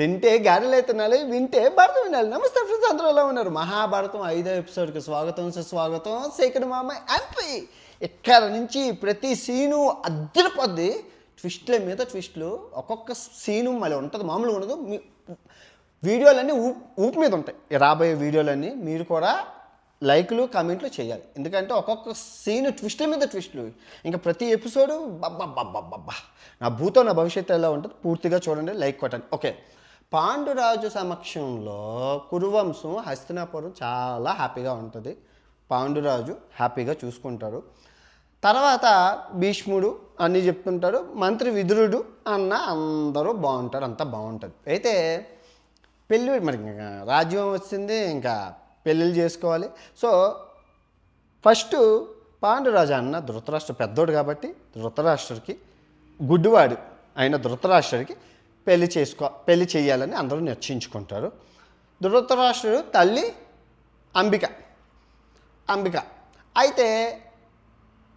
తింటే గారెలు తినాలి వింటే భరతం వినాలి. నమస్తే ఫ్రెండ్స్ అందరూ ఎలా ఉన్నారు? మహాభారతం ఐదో ఎపిసోడ్కి స్వాగతం సుస్వాగతం. శేఖర్ మామ ఎంపీ ఇక్కడ నుంచి ప్రతి సీను అద్దరిపోద్ది ట్విస్ట్ల మీద ట్విస్ట్లు ఒక్కొక్క సీను మళ్ళీ ఉంటుంది మామూలుగా ఉండదు. మీ వీడియోలన్నీ ఊపు ఊపు మీద ఉంటాయి. రాబోయే వీడియోలన్నీ మీరు కూడా లైక్లు కామెంట్లు చేయాలి. ఎందుకంటే ఒక్కొక్క సీన్ ట్విస్ట్ల మీద ట్విస్ట్లు ఇంకా ప్రతి ఎపిసోడ్ బబ్బా నా భూతో నా భవిష్యత్తు ఎలా ఉంటుంది పూర్తిగా చూడండి లైక్ కొట్టండి. ఓకే పాండురాజు సమక్షంలో కురువంశం హస్తినాపురం చాలా హ్యాపీగా ఉంటుంది. పాండురాజు హ్యాపీగా చూసుకుంటారు. తర్వాత భీష్ముడు అన్నీ చెప్తుంటారు. మంత్రి విదురుడు అన్న అందరూ బాగుంటారు. అంతా బాగుంటుంది. అయితే పెళ్ళి మరి ఇంకా రాజ్యం వచ్చింది. ఇంకా పెళ్ళిళ్ళు చేసుకోవాలి. సో ఫస్ట్ పాండురాజు అన్న ధృతరాష్ట్ర పెద్దోడు కాబట్టి ధృతరాష్ట్రుడికి గుడ్డివాడు అయిన ధృతరాష్ట్రుడికి పెళ్ళి చేసుకో పెళ్ళి చేయాలని అందరూ నిశ్చయించుకుంటారు. ధృతరాష్ట్రుడు తల్లి అంబిక. అంబిక. అయితే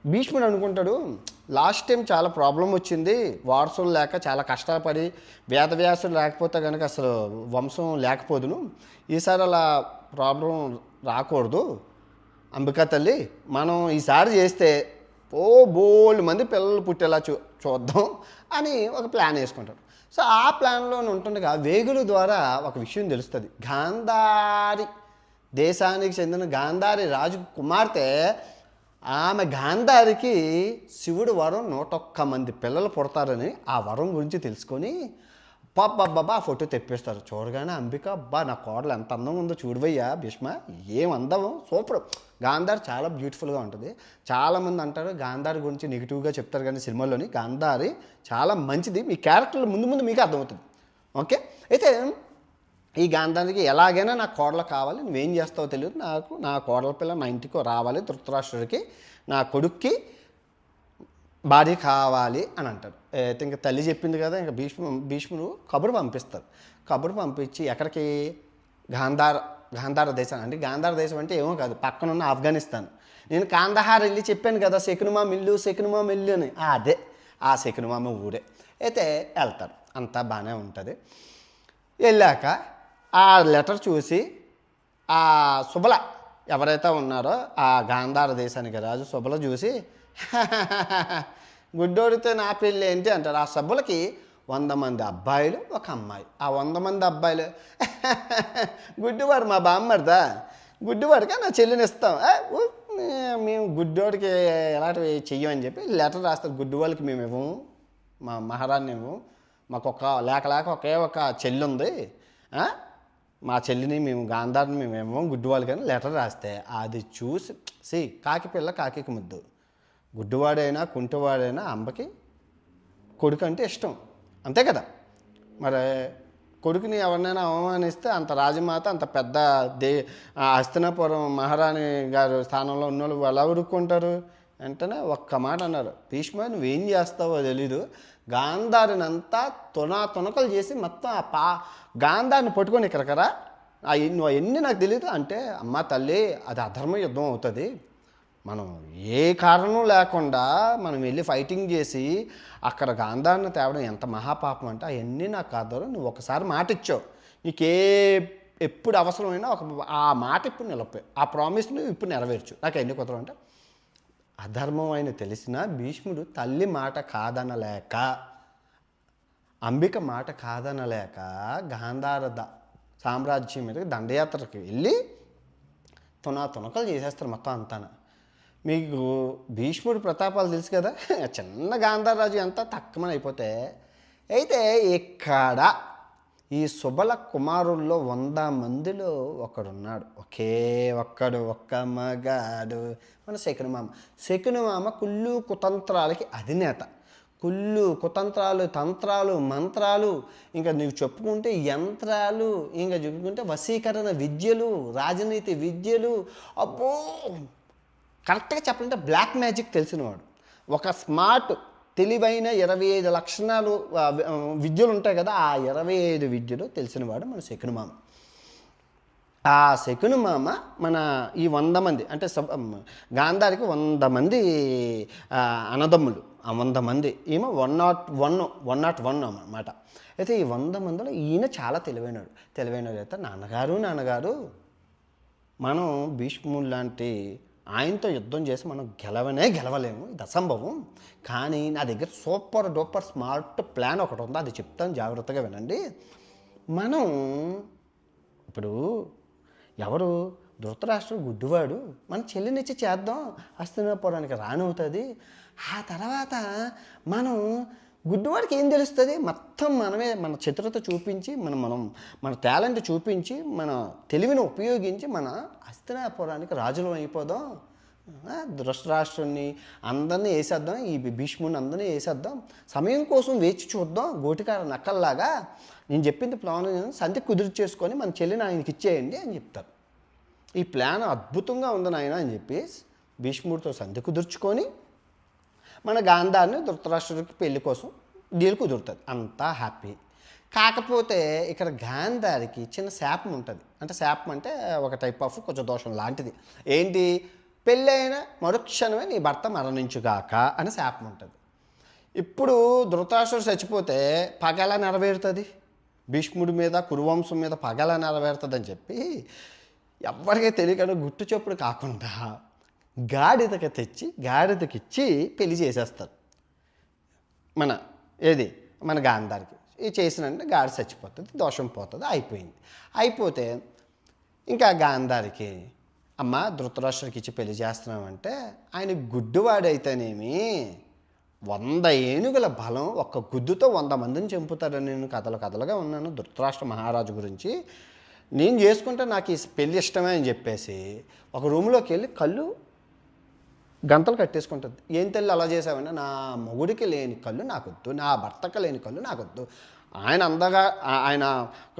భీష్ముడు అనుకుంటాడు లాస్ట్ టైం చాలా ప్రాబ్లం వచ్చింది వారసులు లేక చాలా కష్టపడి వేదవ్యాసులు లేకపోతే కనుక అసలు వంశం లేకపోదును ఈసారి అలా ప్రాబ్లం రాకూడదు. అంబికా తల్లి మనం ఈసారి చేస్తే ఓ బోల్డ్ మంది పిల్లలు పుట్టేలా చూ చూద్దాం అని ఒక ప్లాన్ వేసుకుంటాడు. సో ఆ ప్లాన్లో ఉంటుండగా వేగుల ద్వారా ఒక విషయం తెలుస్తుంది. గాంధారి దేశానికి చెందిన గాంధారి రాజు కుమార్తె ఆమె గాంధారికి శివుడు వరం నూటొక్క మంది పిల్లలు పుడతారని ఆ వరం గురించి తెలుసుకొని బాబా ఆ ఫోటో తెప్పిస్తారు. చూడగానే అంబిక అబ్బా నా కోడలు ఎంత అందంగా ఉందో చూడవయ్యా భీష్మ ఏం అందం సూపర్. గాంధారి చాలా బ్యూటిఫుల్గా ఉంటుంది. చాలామంది అంటారు గాంధారి గురించి నెగిటివ్గా చెప్తారు కానీ సినిమాలోని గాంధారి చాలా మంచిది మీ క్యారెక్టర్ ముందు ముందు మీకు అర్థమవుతుంది. ఓకే? అయితే ఈ గాంధారికి ఎలాగైనా నా కోడలు కావాలి నువ్వేం చేస్తావో తెలియదు. నాకు నా కోడల పిల్ల నా ఇంటికి రావాలి ధృతరాష్ట్రుడికి నా కొడుక్కి భార్య కావాలి అని అంటారు. అయితే ఇంకా తల్లి చెప్పింది కదా ఇంకా భీష్ము భీష్ముడు కబురు పంపిస్తారు. కబురు పంపించి ఎక్కడికి? గాంధార గాంధార దేశం. అంటే గాంధార దేశం అంటే ఏమో కాదు పక్కన ఉన్న ఆఫ్ఘనిస్తాన్. నేను కాందహార్ వెళ్ళి చెప్పాను కదా శకునుమా మిల్లు శకునుమా మిల్లు అని. అదే ఆ శకునుమామ ఊరే. అయితే వెళ్తారు. అంతా బాగానే ఉంటుంది. వెళ్ళాక ఆ లెటర్ చూసి ఆ శుభల ఎవరైతే ఉన్నారో ఆ గాంధార దేశానికి రాజు శుభల చూసి గుడ్డోడితో నా పెళ్ళి ఏంటి అంటారు ఆ సభ్యులకి వంద మంది అబ్బాయిలు ఒక అమ్మాయి. ఆ వంద మంది అబ్బాయిలు గుడ్డివాడు మా బామ్మడిదా గుడ్డివాడిగా నా చెల్లిని ఇస్తాం. మేము గుడ్డోడికి ఎలాంటివి చెయ్యమని చెప్పి లెటర్ రాస్తారు. గుడ్డి వాళ్ళకి మేము ఇవ్వము మా మహారాణి ఇవ్వము మాకు ఒక లేక లేక ఒకే ఒక చెల్లి ఉంది. మా చెల్లిని మేము గాంధారిని మేము ఇవ్వము గుడ్డివాళ్ళు కానీ లెటర్ రాస్తే అది చూసి సి కాకి పిల్ల కాకి ముద్దు. గుడ్డివాడైనా కుంటివాడైనా అంబకి కొడుకు అంటే ఇష్టం. అంతే కదా? మరి కొడుకుని ఎవరినైనా అవమానిస్తే అంత రాజమాత అంత పెద్ద దే ఆ హస్తినాపురం మహారాణి గారు స్థానంలో ఉన్న వాళ్ళు ఎలా ఉరుక్కుంటారు వెంటనే ఒక్క మాట అన్నారు. భీష్మ నువ్వేం చేస్తావో తెలీదు. గాంధారిని అంతా తునా తునకలు చేసి మొత్తం ఆ పా గాంధారిని పట్టుకొని ఇక్కడికరా ఆ అవన్నీ నాకు తెలియదు అంటే అమ్మ తల్లి అది అధర్మ యుద్ధం అవుతుంది. మనం ఏ కారణం లేకుండా మనం వెళ్ళి ఫైటింగ్ చేసి అక్కడ గాంధాన్ని తేవడం ఎంత మహాపాపం అంటే అవన్నీ నాకు కాదు నువ్వు ఒకసారి మాట ఇచ్చావు నీకే ఎప్పుడు అవసరమైనా ఒక ఆ మాట ఇప్పుడు నిలపే ఆ ప్రామిస్ నువ్వు ఇప్పుడు నెరవేర్చు. నాకు ఎన్ని కుదరం అంటే అధర్మం అయిన తెలిసిన భీష్ముడు తల్లి మాట కాదనలేక అంబిక మాట కాదనలేక గాంధార ద సామ్రాజ్యం మీద దండయాత్రకి వెళ్ళి తునా తునకలు చేసేస్తారు మొత్తం అంతానా. మీకు భీష్ముడు ప్రతాపాలు తెలుసు కదా? చిన్న గాంధారాజు ఎంత తక్కువని అయిపోతే అయితే ఇక్కడ ఈ సుబల కుమారుల్లో వంద మందిలో ఒకడున్నాడు. ఒకే ఒక్కడు ఒక్క మగాడు. మన శకునమామ. శకునమామ కుళ్ళు కుతంత్రాలకి అధినేత. కుళ్ళు కుతంత్రాలు తంత్రాలు మంత్రాలు ఇంకా నువ్వు చెప్పుకుంటే యంత్రాలు ఇంకా చెప్పుకుంటే వశీకరణ విద్యలు రాజనీతి విద్యలు అబ్బో! కరెక్ట్గా చెప్పాలంటే బ్లాక్ మ్యాజిక్ తెలిసినవాడు. ఒక స్మార్ట్ తెలివైన ఇరవై ఐదు లక్షణాలు విద్యలు ఉంటాయి కదా ఆ ఇరవై ఐదు విద్యలు తెలిసినవాడు మన శకునమామ ఆ శకుని మామ మన ఈ వంద మంది అంటే గాంధారికి వంద మంది అనదమ్ములు అన్నదమ్ములు. ఆ వంద మంది ఈమె one nought one one nought one అన్నమాట. అయితే ఈ వంద మందిలో ఈయన చాలా తెలివైనడు. తెలివైనడు అయితే నాన్నగారు నాన్నగారు మనం భీష్ముడు లాంటి ఆయనతో యుద్ధం చేసి మనం గెలవనే గెలవలేము. ఇది అసంభవం. కానీ నా దగ్గర సూపర్ డూపర్ స్మార్ట్ ప్లాన్ ఒకటి ఉంది. అది చెప్తాను జాగ్రత్తగా వినండి. మనం ఇప్పుడు ఎవరు? ధృతరాష్ట్రుడు గుడ్డివాడు. మన చెల్లినిచ్చి చేద్దాం. హస్తినాపురానికి రానవుతుంది. ఆ తర్వాత మనం గుడ్డివాడికి ఏం తెలుస్తుంది? మొత్తం మనమే మన చిత్రత చూపించి మన మనం మన టాలెంట్ చూపించి మన తెలివిని ఉపయోగించి మన హస్తినాపురానికి రాజులం అయిపోదాం. ఆ, అందరినీ వేసేద్దాం ఈ భీష్ముని అందరినీ వేసేద్దాం. సమయం కోసం వేచి చూద్దాం గోటికార నక్కల్లాగా. నేను చెప్పింది ప్లాన్ సంధి కుదిరి చేసుకొని మన చెల్లిని ఆయనకి ఇచ్చేయండి అని చెప్తారు. ఈ ప్లాన్ అద్భుతంగా ఉంది నాయన అని చెప్పి భీష్ముడితో సంధి కుదుర్చుకొని మన గాంధారిని ధృతరాష్ట్రుడికి పెళ్ళి కోసం డీల్ కుదురుతుంది. అంతా హ్యాపీ. కాకపోతే ఇక్కడ గాంధారికి చిన్న శాపం ఉంటుంది. అంటే శాపం అంటే ఒక టైప్ ఆఫ్ కొంచెం దోషం లాంటిది. ఏంటి? పెళ్ళైన మరుక్షణమే నీ భర్త మరణించుగాక అని శాపం ఉంటుంది. ఇప్పుడు ధృతరాష్ట్రుడు చచ్చిపోతే పగల నెరవేరుతుంది? భీష్ముడి మీద కురువంశం మీద పగల నెరవేరుతుందని నెరవేరుతుంది అని చెప్పి ఎవరికీ తెలియకుండా గుట్టు చొప్పుడు కాకుండా గాడిదకి తెచ్చి గాడిదకి ఇచ్చి పెళ్ళి చేసేస్తారు. మన ఏది? మన గాంధారికి. ఇది చేసినంటే గాడి చచ్చిపోతుంది దోషం పోతుంది అయిపోయింది. అయిపోతే ఇంకా గాంధారికి అమ్మ ధృతరాష్ట్రకి ఇచ్చి పెళ్ళి చేస్తున్నామంటే ఆయన గుడ్డువాడైతేనేమి వంద ఏనుగుల బలం ఒక్క గుద్దుతో వంద మందిని చంపుతాడని నేను కథలు కథలుగా ఉన్నాను. ధృతరాష్ట్ర మహారాజు గురించి నేను చేసుకుంటే నాకు ఈ పెళ్ళి ఇష్టమే అని చెప్పేసి ఒక రూమ్లోకి వెళ్ళి కళ్ళు గంతలు కట్టేసుకుంటుంది. ఏం తల్లి అలా చేసావంటే నా మొగుడికి లేని కళ్ళు నాకొద్దు. నా భర్తకి లేని కళ్ళు నాకొద్దు. ఆయన అందగా ఆయన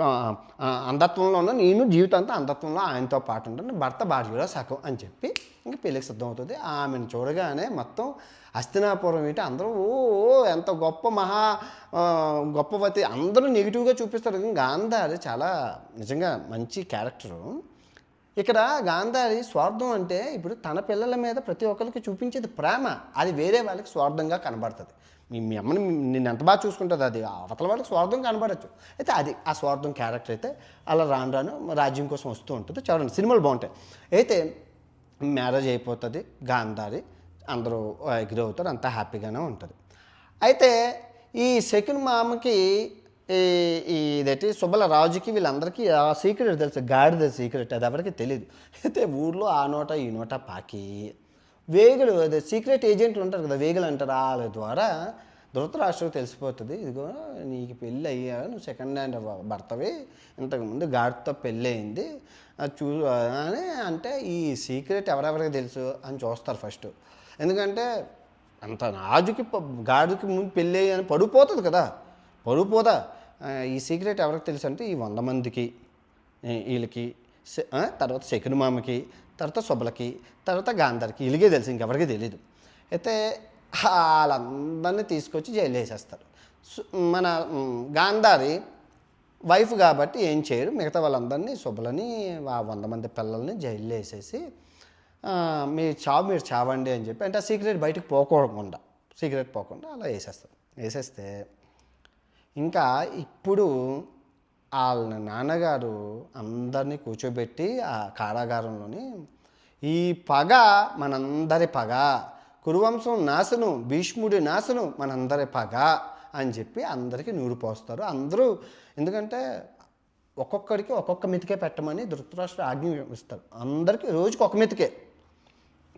అందత్వంలోనూ అంధత్వంలో ఉన్న నేను జీవితాంతా అందత్వంలో ఆయనతో పాటు ఉంటాను. భర్త భార్యలో సగం అని చెప్పి ఇంక పెళ్ళికి సిద్ధం అవుతుంది ఆమెను చూడగానే మొత్తం హస్తినాపురం ఏంటి అందరూ ఓ ఎంత గొప్ప మహా గొప్పవతి అందరూ నెగిటివ్గా చూపిస్తారు. గాంధారి చాలా నిజంగా మంచి క్యారెక్టరు ఇక్కడ గాంధారి స్వార్థం అంటే ఇప్పుడు తన పిల్లల మీద ప్రతి ఒక్కరికి చూపించేది ప్రేమ. అది వేరే వాళ్ళకి స్వార్థంగా కనబడుతుంది. మీ మీ అమ్మని నిన్ను ఎంత బాగా చూసుకుంటుంది అది? అవతల వాళ్ళకి స్వార్థం కనబడచ్చు. అయితే అది ఆ స్వార్థం క్యారెక్టర్ అయితే అలా రాను రాను రాజ్యం కోసం వస్తూ ఉంటుంది. చూడండి సినిమాలు బాగుంటాయి. అయితే మ్యారేజ్ అయిపోతుంది గాంధారి అందరూ అగ్రి అవుతారు అంతా హ్యాపీగానే ఉంటుంది. అయితే ఈ సెకండ్ మామకి ఇదేంటి సుబ్బల రాజుకి వీళ్ళందరికీ ఆ సీక్రెట్ తెలుసు గాడిద సీక్రెట్ అది ఎవరికి తెలియదు అయితే ఊర్లో ఆ నోట ఈ నోట పాకి. వేగులు అదే సీక్రెట్ ఏజెంట్లు ఉంటారు కదా వేగులు అంటారు వాళ్ళ ద్వారా ధృతరాష్ట్రకు తెలిసిపోతుంది. ఇదిగో నీకు పెళ్ళి అయ్యా నువ్వు సెకండ్ హ్యాండ్ భర్తవి ఇంతకుముందు గాడితో పెళ్ళి అయింది. అది చూ అని అంటే ఈ సీక్రెట్ ఎవరెవరికి తెలుసు అని చూస్తారు ఫస్ట్. ఎందుకంటే అంత రాజుకి ప- గాడికి ముందు పెళ్ళి అని పడిపోతుంది కదా పడిపోదా? ఈ సీక్రెట్ ఎవరికి తెలుసు అంటే ఈ వంద మందికి వీళ్ళకి తర్వాత శకుని మామకి తర్వాత శుభలకి తర్వాత గాంధారికి వీళ్ళకే తెలుసు ఇంకెవరికి తెలియదు అయితే వాళ్ళందరినీ తీసుకొచ్చి జైలు వేసేస్తారు. మన గాంధారి వైఫ్ కాబట్టి ఏం చేయరు మిగతా వాళ్ళందరినీ శుభలని ఆ వంద మంది పిల్లల్ని జైల్లో వేసేసి మీ చావు మీరు చావండి అని చెప్పి అంటే ఆ సీక్రెట్ బయటకు పోకుండా సీక్రెట్ పోకుండా అలా వేసేస్తారు. వేసేస్తే ఇంకా ఇప్పుడు వాళ్ళ నాన్నగారు అందరినీ కూర్చోబెట్టి ఆ కారాగారంలోని ఈ పగ మనందరి పగ కురువంశం నాశనం భీష్ముడి నాశనం మనందరి పగ అని చెప్పి అందరికీ నూరు పోస్తారు. అందరూ ఎందుకంటే ఒక్కొక్కడికి ఒక్కొక్క మెతికే పెట్టమని ధృతరాష్ట్ర ఆజ్ఞ ఇస్తారు అందరికీ రోజుకి ఒక మెతికే.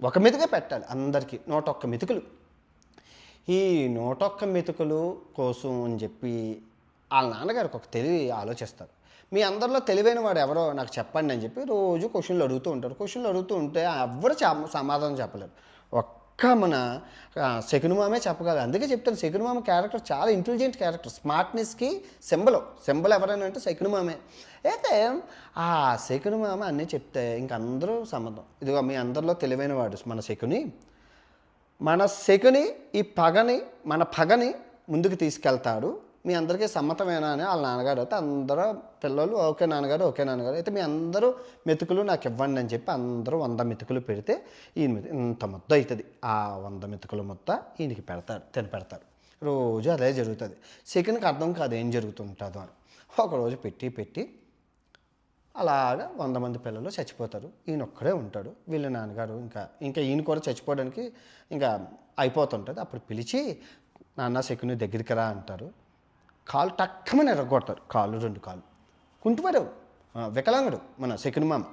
ఒక మెతికే పెట్టాలి అందరికీ నూట ఒక్క మెతుకులు. ఈ నూటొక్క మెతుకులు కోసం అని చెప్పి వాళ్ళ నాన్నగారికి ఒక తెలివి ఆలోచిస్తారు. మీ అందరిలో తెలివైన వాడు ఎవరో నాకు చెప్పండి అని చెప్పి రోజు క్వశ్చన్లు అడుగుతూ ఉంటారు. క్వశ్చన్లు అడుగుతూ ఉంటే ఎవరు సమాధానం చెప్పలేరు. ఒక్క మన శకునుమామే చెప్పగలరు. అందుకే చెప్తాను శకునుమామ క్యారెక్టర్ చాలా ఇంటెలిజెంట్ క్యారెక్టర్. స్మార్ట్నెస్కి సింబల్. సింబల్ ఎవరైనా అంటే శకునుమామే అయితే ఆ శకునుమామ అన్నీ చెప్తే ఇంక అందరూ సమ్మతం ఇదిగో మీ అందరిలో తెలివైన వాడు మన శకుని. మన శకుని ఈ పగని మన పగని ముందుకు తీసుకెళ్తాడు. మీ అందరికీ సమ్మతమేనా అని వాళ్ళ నాన్నగారు అయితే అందరూ పిల్లలు ఓకే నాన్నగారు ఓకే నాన్నగారు. అయితే మీ అందరూ మెతుకులు నాకు ఇవ్వండి అని చెప్పి అందరూ వంద మెతుకులు పెడితే ఈయన ఇంత ముద్ద అవుతుంది. ఆ వంద మెతుకుల ముద్ద ఈయనకి పెడతాడు తిని పెడతాడు. రోజు అదే జరుగుతుంది. సెకండ్కి అర్థం కాదు ఏం జరుగుతుంటుందో అని. ఒకరోజు పెట్టి పెట్టి అలాగా వంద మంది పిల్లలు చచ్చిపోతారు. ఈయన ఒక్కడే ఉంటాడు. వీళ్ళ నాన్నగారు ఇంకా ఇంకా ఈయన కూడా చచ్చిపోవడానికి ఇంకా అయిపోతుంటుంది. అప్పుడు పిలిచి నాన్న శకుని దగ్గరికి రా అంటారు. కాలు టక్కమని ఎరగొడతారు. కాళ్ళు రెండు కాళ్ళు. కుంటుపడావు వికలాంగుడు మన శకుని మామ.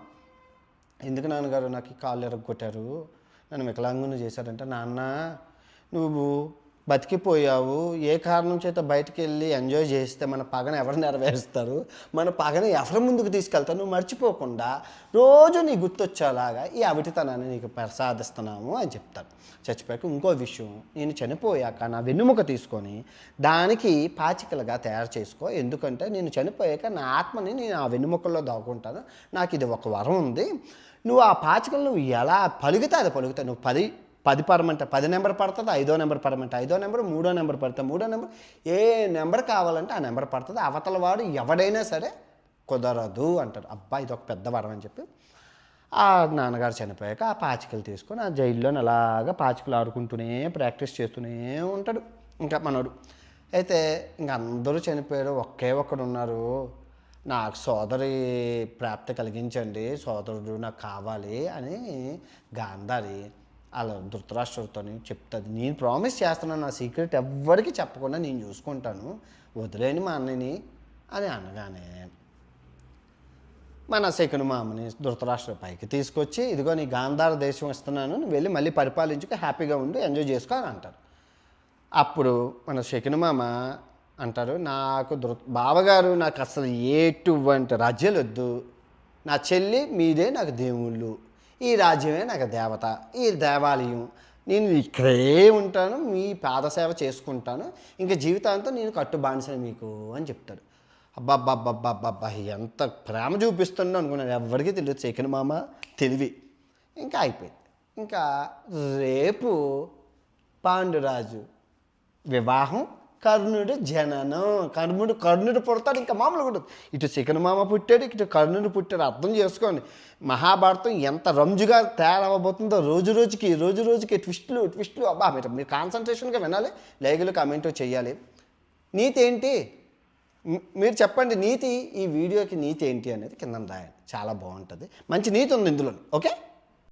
ఎందుకు నాన్నగారు నాకు కాళ్ళు ఎరగొట్టారు? నన్ను వికలాంగుని చేశారంటే. నాన్న నువ్వు బతికిపోయావు. ఏ కారణం చేత బయటికి వెళ్ళి ఎంజాయ్ చేస్తే మన పగన ఎవరు నెరవేరుస్తారు? మన పగన ఎవరి ముందుకు తీసుకెళ్తారు నువ్వు మర్చిపోకుండా రోజు నీ గుర్తొచ్చేలాగా ఈ అవిటితనాన్ని నీకు ప్రసాదిస్తున్నాము అని చెప్తారు. చచ్చిపోయాక ఇంకో విషయం నేను చనిపోయాక నా వెన్నుముక తీసుకొని దానికి పాచికలుగా తయారు చేసుకో. ఎందుకంటే నేను చనిపోయాక నా ఆత్మని నేను ఆ వెన్నుముకల్లో దాక్కుంటాను నాకు ఇది ఒక వరం ఉంది. నువ్వు ఆ పాచికలు నువ్వు ఎలా పలుగుతా అది పలుగుతా నువ్వు పది పది పరమంటే పది నెంబర్ పడుతుంది ఐదో నెంబర్ పడమంటే ఐదో నెంబర్ మూడో నెంబర్ పడుతుంది మూడో నెంబర్. ఏ నెంబర్ కావాలంటే ఆ నెంబర్ పడుతుంది. అవతల వాడు ఎవడైనా సరే కుదరదు అంటారు అబ్బా ఇది ఒక పెద్ద వరం అని చెప్పి ఆ నాన్నగారు చనిపోయాక ఆ పాచికలు తీసుకొని ఆ జైల్లో అలాగా పాచికలు ఆడుకుంటూనే ప్రాక్టీస్ చేస్తూనే ఉంటాడు. ఇంకా మనోడు. అయితే ఇంక అందరూ చనిపోయారు ఒకే ఒక్కడు ఉన్నారు. నాకు సోదరి ప్రాప్తి కలిగించండి సోదరుడు నాకు కావాలి అని గాంధారి అలా ధృతరాష్ట్రుడితో చెప్తుంది. నేను ప్రామిస్ చేస్తున్నాను నా సీక్రెట్ ఎవ్వరికి చెప్పకుండా నేను చూసుకుంటాను. వదిలేని మా అన్నని అని అనగానే మన శకుని మామని ధృతరాష్ట్ర పైకి తీసుకొచ్చి ఇదిగో నీ గాంధార దేశం ఇస్తున్నాను నువ్వు వెళ్ళి మళ్ళీ పరిపాలించుకు హ్యాపీగా ఉండి ఎంజాయ్ చేసుకో అని అంటారు. అప్పుడు మన శకుని మామ అంటారు నాకు దృ బావగారు నాకు అసలు ఎటువంటి రాజ్యాలు వద్దు. నా చెల్లి మీదే నాకు దేవుళ్ళు. ఈ రాజ్యమే నాకు దేవత ఈ దేవాలయం. నేను ఇక్కడే ఉంటాను మీ పాదసేవ చేసుకుంటాను. ఇంకా జీవితాంతం నేను కట్టు బానిసను మీకు అని చెప్తాడు. అబ్బాబ్బాబ్బాబ్బాబ్బా ఎంత ప్రేమ చూపిస్తుండో అనుకున్నాను. ఎవరికీ తెలియదు చికెన్ మామ తెలివి. ఇంకా అయిపోయింది. ఇంకా రేపు పాండురాజు వివాహం కర్ణుడు జననం. కర్ణుడు కర్ణుడు పుడతాడు ఇంకా మామూలు కూడా ఇటు చికెన్ మామ పుట్టాడు ఇటు కర్ణుడు పుట్టాడు. అర్థం చేసుకోండి. మహాభారతం ఎంత రంజుగా తయారవబోతుందో రోజు రోజుకి రోజు రోజుకి ట్విస్టులు ట్విస్టులు. అబ్బా మీరు మీరు కాన్సన్ట్రేషన్గా వినాలి. లైగులు కామెంట్ చేయాలి. నీతి ఏంటి? మీరు చెప్పండి నీతి ఈ వీడియోకి నీతి ఏంటి అనేది కింద రాయండి. చాలా బాగుంటుంది. మంచి నీతి ఉంది ఇందులో ఓకే?